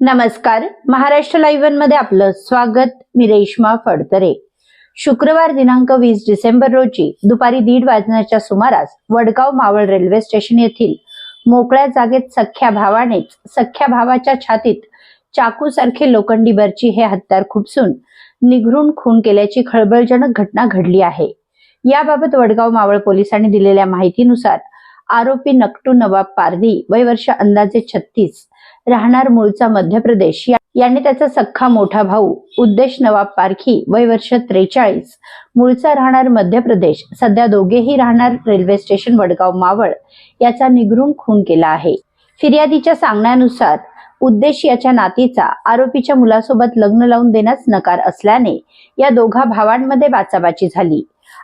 नमस्कार. महाराष्ट्र लाईव्हमध्ये आपलं स्वागत. मी रेश्मा फडतरे. शुक्रवार दिनांक वीस डिसेंबर रोजी दुपारी दीड वाजण्याच्या सुमारास वडगाव मावळ रेल्वे स्टेशन येथील मोकळ्या जागेत सख्या भावानेच सख्या भावाच्या छातीत चाकूसारखे लोखंडी बरची हे हत्यार खुपसून निघरून खून केल्याची खळबळजनक घटना घडली आहे. याबाबत वडगाव मावळ पोलिसांनी दिलेल्या माहितीनुसार आरोपी नकटू नवाब पारधी वय वर्ष अंदाजे छत्तीस राहणार मूळचा मध्य प्रदेश. याने त्याचा सख्खा मोठा भाऊ उद्देश नवाब पारखी वय वर्ष त्रेचाळीस मूळचा राहणार मध्य प्रदेश. सध्या दोघेही राहणार रेल्वे स्टेशन वडगाव मावळ याचा निगरून खून केला आहे. फिर्यादीच्या सांगण्यानुसार उद्देश याच्या नातीचा आरोपीच्या मुलासोबत लग्न लावून देण्यास नकार असल्याने या दोघा भावांमध्ये बाचाबाची झाली.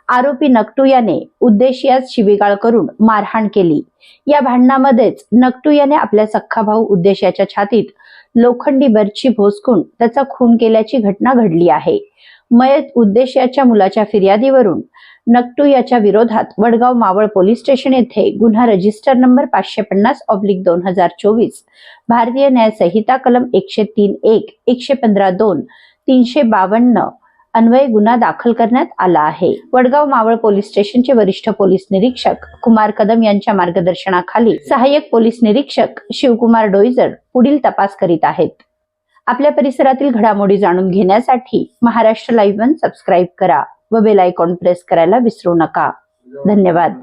आरोपी नकटू याने उद्देशियास शिवीगाळ करून मारहाण केली. या भांडणामध्येच नकटू याने आपल्या सख्खा भाऊ उद्देशाच्या छातीत लोखंडी बर्ची भोसकून त्याचा खून केल्याची घटना घडली आहे. मयत उद्देश याच्या मुलाच्या फिर्यादीवरून नकटू याच्या विरोधात वडगाव मावळ पोलीस स्टेशन येथे गुन्हा रजिस्टर नंबर पाचशे पन्नास ऑब्लिक दोन हजार चोवीस भारतीय न्याय संहिता कलम एकशे तीन एक एकशे पंधरा दोन तीनशे बावन्न अन्वये गुन्हा दाखल करण्यात आला आहे. वडगाव मावळ पोलीस स्टेशनचे वरिष्ठ पोलीस निरीक्षक कुमार कदम यांच्या मार्गदर्शनाखाली सहाय्यक पोलीस निरीक्षक शिवकुमार डोईजर पुढील तपास करीत आहेत. आपल्या परिसरातील घडामोडी जाणून घेण्यासाठी महाराष्ट्र लाईव्ह वन सबस्क्राईब करा व बेल आयकॉन प्रेस करायला विसरू नका. धन्यवाद.